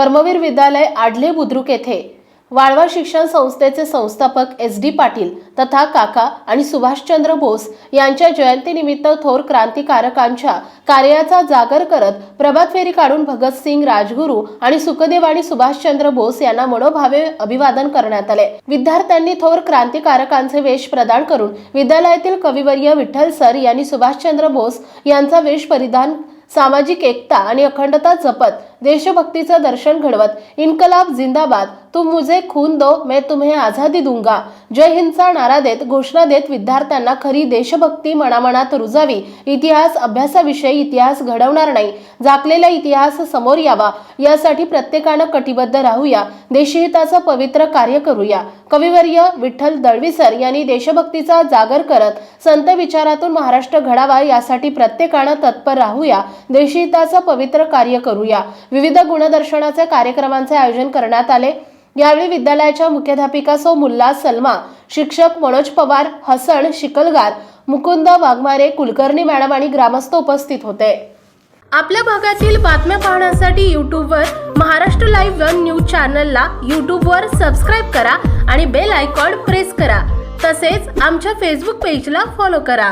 कर्मवीर विद्यालय आडले बुद्रुक येथे. वाळवा शिक्षण संस्थेचे संस्थापक एस डी पाटील तथा काका आणि सुभाषचंद्र बोस यांच्या जयंतीनिमित्त थोर क्रांतिकारकांच्या कार्याचा जागर करत प्रभात फेरी काढून भगतसिंग राजगुरू आणि सुखदेव आणि सुभाषचंद्र बोस यांना मनोभावे अभिवादन करण्यात आले. विद्यार्थ्यांनी थोर क्रांतिकारकांचे वेश प्रदान करून विद्यालयातील कविवर्य विठ्ठल सर यांनी सुभाषचंद्र बोस यांचा वेश परिधान सामाजिक एकता आणि अखंडता जपत देशभक्तीचं दर्शन घडवत इन्कलाब जिंदाबाद तुम मुझे खून दो मैं तुम्हें आझादी दूंगा. जय हिंदचा नारा देत घोषणा देत विद्यार्थ्यांना खरी देशभक्ती मनामनात रुजावी. इतिहास अभ्यासाविषयी इतिहास घडवणार नाही. झाकलेला इतिहास समोर यावा. यासाठी प्रत्येकानं कटिबद्ध राहूया. देशहिताचं पवित्र कार्य करूया. कविवर्य विठ्ठल दळवीसर यांनी देशभक्तीचा जागर करत संत विचारातून महाराष्ट्र घडावा यासाठी प्रत्येकानं तत्पर राहूया. देशहिताचं पवित्र कार्य करूया. विविध गुणदर्शनाचे कार्यक्रमांचे आयोजन करण्यात आले. यावेळी विद्यालयाच्या मुख्याध्यापिका सौ मुल्ला सलमा शिक्षक मनोज पवार हसन शिकलगार मुकुंद वाघमारे कुलकर्णी मॅडम आणि ग्रामस्थ उपस्थित होते. आपल्या भागातील बातम्या पाहण्यासाठी यूट्यूबवर महाराष्ट्र लाईव्ह वन न्यूज चॅनलला यूट्यूबवर सबस्क्राईब करा आणि बेल आयकॉन प्रेस करा. तसेच आमच्या फेसबुक पेजला फॉलो करा.